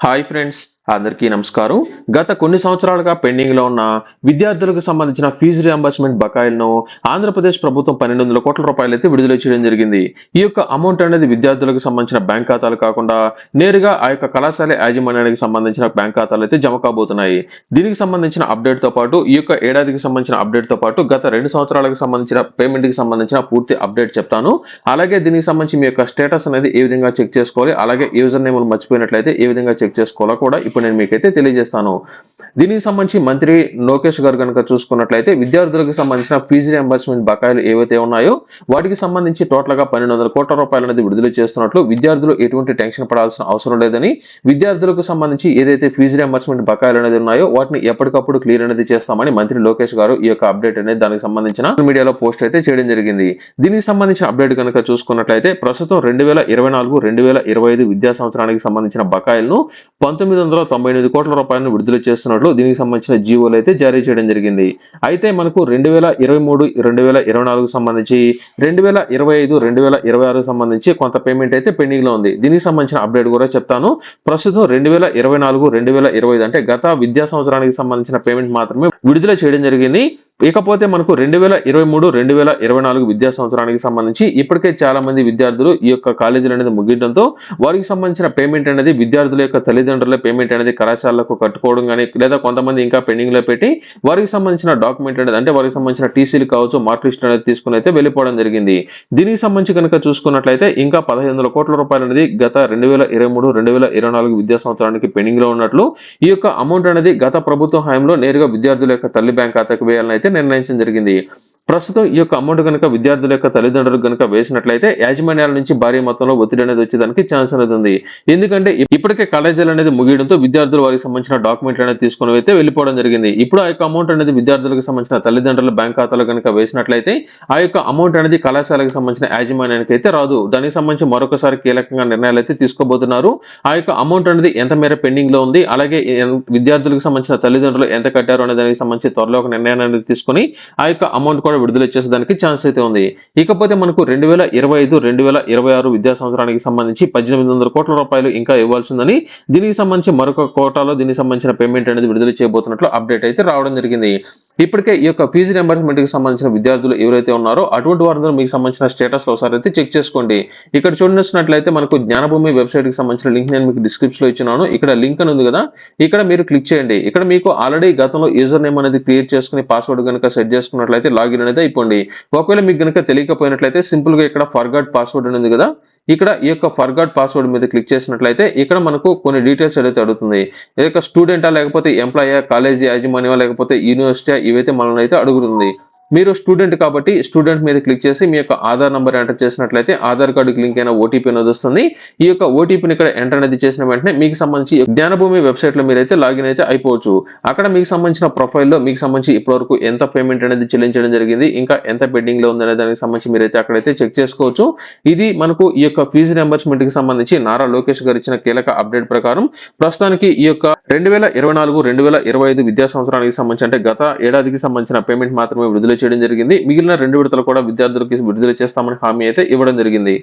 Hi friends అందరికీ నమస్కారం. గత కొన్ని సంవత్సరాలుగా పెండింగ్లో ఉన్న విద్యార్థులకు సంబంధించిన ఫీజు రియంబర్స్మెంట్ బకాయిలను ఆంధ్రప్రదేశ్ ప్రభుత్వం పన్నెండు వందల కోట్ల రూపాయలు అయితే విడుదల చేయడం జరిగింది. ఈ యొక్క అమౌంట్ అనేది విద్యార్థులకు సంబంధించిన బ్యాంక్ ఖాతాలు కాకుండా నేరుగా ఆ యొక్క కళాశాల యాజమాన్యానికి సంబంధించిన బ్యాంక్ ఖాతాలు అయితే జమ కాబోతున్నాయి. దీనికి సంబంధించిన అప్డేట్తో పాటు ఈ యొక్క ఏడాదికి సంబంధించిన అప్డేట్తో పాటు గత రెండు సంవత్సరాలకు సంబంధించిన పేమెంట్కి సంబంధించిన పూర్తి అప్డేట్ చెప్తాను. అలాగే దీనికి సంబంధించి మీ యొక్క స్టేటస్ అనేది ఏ విధంగా చెక్ చేసుకోవాలి అలాగే యూజర్ నేమ్ మర్చిపోయినట్లయితే ఏ విధంగా చెక్ చేసుకోవాలో కూడా ఇప్పుడు నేను మీకైతే తెలియజేస్తాను. దీనికి సంబంధించి మంత్రి లోకేష్ గారు కనుక చూసుకున్నట్లయితే విద్యార్థులకు సంబంధించిన ఫీజు రియంబర్స్మెంట్ బకాయిలు ఏవైతే ఉన్నాయో వాటికి సంబంధించి టోటల్గా పన్నెండు వందల కోట్ల రూపాయలు అనేది విడుదల చేస్తున్నట్లు విద్యార్థులు ఎటువంటి టెన్షన్ పడాల్సిన అవసరం లేదని విద్యార్థులకు సంబంధించి ఏదైతే ఫీజు రియంబర్స్మెంట్ బకాయిలు అనేది ఉన్నాయో వాటిని ఎప్పటికప్పుడు క్లియర్ అనేది చేస్తామని మంత్రి లోకేష్ గారు ఈ యొక్క అప్డేట్ అనేది దానికి సంబంధించిన మీడియాలో పోస్ట్ అయితే చేయడం జరిగింది. దీనికి సంబంధించిన అప్డేట్ కనుక చూసుకున్నట్లయితే ప్రస్తుతం రెండు వేల ఇరవై నాలుగు రెండు వేల ఇరవై ఐదు విద్యా సంవత్సరానికి సంబంధించిన బకాయిలను పంతొమ్మిది వందల తొంభై ఎనిమిది కోట్ల రూపాయలను విడుదల చేస్తున్నట్లు దీనికి సంబంధించిన జీవోలు అయితే జారీ చేయడం జరిగింది. అయితే మనకు రెండు వేల ఇరవై మూడు రెండు వేల ఇరవై నాలుగు సంబంధించి రెండు వేల ఇరవై ఐదు రెండు వేల ఇరవై ఆరు సంబంధించి కొంత పేమెంట్ అయితే పెండింగ్లో ఉంది. దీనికి సంబంధించిన అప్డేట్ కూడా చెప్తాను. ప్రస్తుతం రెండు వేల ఇరవై నాలుగు రెండు వేల ఇరవై ఐదు అంటే గత విద్యా సంవత్సరానికి సంబంధించిన పేమెంట్ మాత్రమే విడుదల చేయడం జరిగింది. ఇకపోతే మనకు రెండు వేల ఇరవై మూడు రెండు వేల ఇరవై నాలుగు విద్యా సంవత్సరానికి సంబంధించి ఇప్పటికే చాలా మంది విద్యార్థులు ఈ యొక్క కాలేజీలు అనేది ముగించడంతో వారికి సంబంధించిన పేమెంట్ అనేది విద్యార్థుల యొక్క తల్లిదండ్రుల పేమెంట్ అనేది కళాశాలకు కట్టుకోవడం కానీ లేదా కొంతమంది ఇంకా పెండింగ్లో పెట్టి వారికి సంబంధించిన డాక్యుమెంట్ అనేది అంటే వారికి సంబంధించిన టీసీలు కావచ్చు మార్క్ లిస్ట్ అనేది తీసుకుని అయితే వెళ్ళిపోవడం జరిగింది. దీనికి సంబంధించి కనుక చూసుకున్నట్లయితే ఇంకా పదహైదు వందల కోట్ల రూపాయలు అనేది గత రెండు వేల ఇరవై మూడు రెండు వేల ఇరవై నాలుగు విద్యా సంవత్సరానికి పెండింగ్లో ఉన్నట్లు ఈ యొక్క అమౌంట్ అనేది గత ప్రభుత్వ హయాంలో నేరుగా విద్యార్థుల యొక్క తల్లి బ్యాంక్ ఖాతాకు వేయాలని అయితే నిర్ణయించడం జరిగింది. ప్రస్తుతం ఈ యొక్క అమౌంట్ కనుక విద్యార్థుల యొక్క తల్లిదండ్రులకు కనుక వేసినట్లయితే యాజమాన్యాల నుంచి భారీ మొత్తంలో ఒత్తిడి అనేది వచ్చేదానికి ఛాన్స్ అనేది ఉంది. ఎందుకంటే ఇప్పటికే కాలేజీలు అనేది ముగియడంతో విద్యార్థులు వారికి సంబంధించిన డాక్యుమెంట్లు అనేది తీసుకుని అయితే వెళ్ళిపోవడం జరిగింది. ఇప్పుడు ఆ యొక్క అమౌంట్ అనేది విద్యార్థులకు సంబంధించిన తల్లిదండ్రుల బ్యాంక్ ఖాతాలో కనుక వేసినట్లయితే ఆ యొక్క అమౌంట్ అనేది కళాశాలకు సంబంధించిన యాజమాన్యానికి అయితే రాదు. దానికి సంబంధించి మరొకసారి కీలకంగా నిర్ణయాలు అయితే తీసుకోబోతున్నారు. ఆ యొక్క అమౌంట్ అనేది ఎంత మేర పెండింగ్లో ఉంది? అలాగే విద్యార్థులకు సంబంధించిన తల్లిదండ్రులు ఎంత కట్టారు? అనే దానికి సంబంధించి త్వరలో ఒక నిర్ణయాన్ని తీసుకుని ఆ యొక్క అమౌంట్ కూడా విడుదల చేసేదానికి ఛాన్స్ అయితే ఉంది. ఇకపోతే మనకు రెండు వేల ఇరవై ఐదు రెండు వేల ఇరవై ఆరు విద్యా సంవత్సరానికి సంబంధించి పద్దెనిమిది వందల కోట్ల రూపాయలు ఇంకా ఇవ్వాల్సిందని దీనికి సంబంధించి మరొక కోటాలో దీనికి సంబంధించిన పేమెంట్ అనేది విడుదల చేయబోతున్నట్లు అప్డేట్ అయితే రావడం జరిగింది. ఇప్పటికే ఈ యొక్క ఫీజు రియంబర్స్మెంట్కి సంబంధించిన విద్యార్థులు ఎవరైతే ఉన్నారో అటువంటి వారందరూ మీకు సంబంధించిన స్టేటస్ ఒకసారి అయితే చెక్ చేసుకోండి. ఇక్కడ చూడనట్లయితే మనకు జ్ఞానభూమి వెబ్సైట్కి సంబంధించిన లింక్ నేను మీకు డిస్క్రిప్షన్లో ఇచ్చినాను. ఇక్కడ లింక్ అని ఉంది కదా ఇక్కడ మీరు క్లిక్ చేయండి. ఇక్కడ మీకు ఆల్రెడీ గతంలో యూజర్ నేమ్ అనేది క్రియేట్ చేసుకుని పాస్వర్డ్ కనుక సెట్ చేసుకున్నట్లయితే లాగిన్ అనేది అయిపోండి. ఒకవేళ మీకు కనుక తెలియకపోయినట్లయితే సింపుల్గా ఇక్కడ ఫర్గాట్ పాస్వర్డ్ అనేది ఉంది కదా ఇక్కడ ఈ యొక్క ఫర్గాట్ పాస్వర్డ్ మీద క్లిక్ చేసినట్లయితే ఇక్కడ మనకు కొన్ని డీటెయిల్స్ ఏదైతే అడుగుతుంది ఈ యొక్క స్టూడెంటా లేకపోతే ఎంప్లాయా కాలేజీ యాజమాన్యమా లేకపోతే యూనివర్సిటీ ఇవైతే మనల్ని అయితే అడుగుతుంది. మీరు స్టూడెంట్ కాబట్టి స్టూడెంట్ మీద క్లిక్ చేసి మీ యొక్క ఆధార్ నెంబర్ ఎంటర్ చేసినట్లయితే ఆధార్ కార్డుకి లింక్ అయిన ఓటీపీ అనేది వస్తుంది ఈ యొక్క ఓటీపీని ఇక్కడ ఎంటర్ అనేది చేసిన వెంటనే మీకు సంబంధించి జ్ఞానభూమి వెబ్సైట్లో మీరైతే లాగిన్ అయితే అయిపోవచ్చు. అక్కడ మీకు సంబంధించిన ప్రొఫైల్లో మీకు సంబంధించి ఇప్పటివరకు ఎంత పేమెంట్ అనేది చెల్లించడం జరిగింది ఇంకా ఎంత పెండింగ్లో ఉందనే దానికి సంబంధించి మీరైతే అక్కడైతే చెక్ చేసుకోవచ్చు. ఇది మనకు ఈ యొక్క ఫీజు రియంబర్స్మెంట్కి సంబంధించి నారా లోకేష్ గారు ఇచ్చిన కీలక అప్డేట్ ప్రకారం ప్రస్తుతానికి ఈ యొక్క రెండు వేల ఇరవై నాలుగు రెండు వేల ఇరవై ఐదు విద్యా సంవత్సరానికి సంబంధించి అంటే గత ఏడాదికి సంబంధించిన పేమెంట్ మాత్రమే విడుదల చేయడం జరిగింది. మిగిలిన రెండు విడతలు కూడా విద్యార్థులకి విడుదల చేస్తామని హామీ అయితే ఇవ్వడం జరిగింది.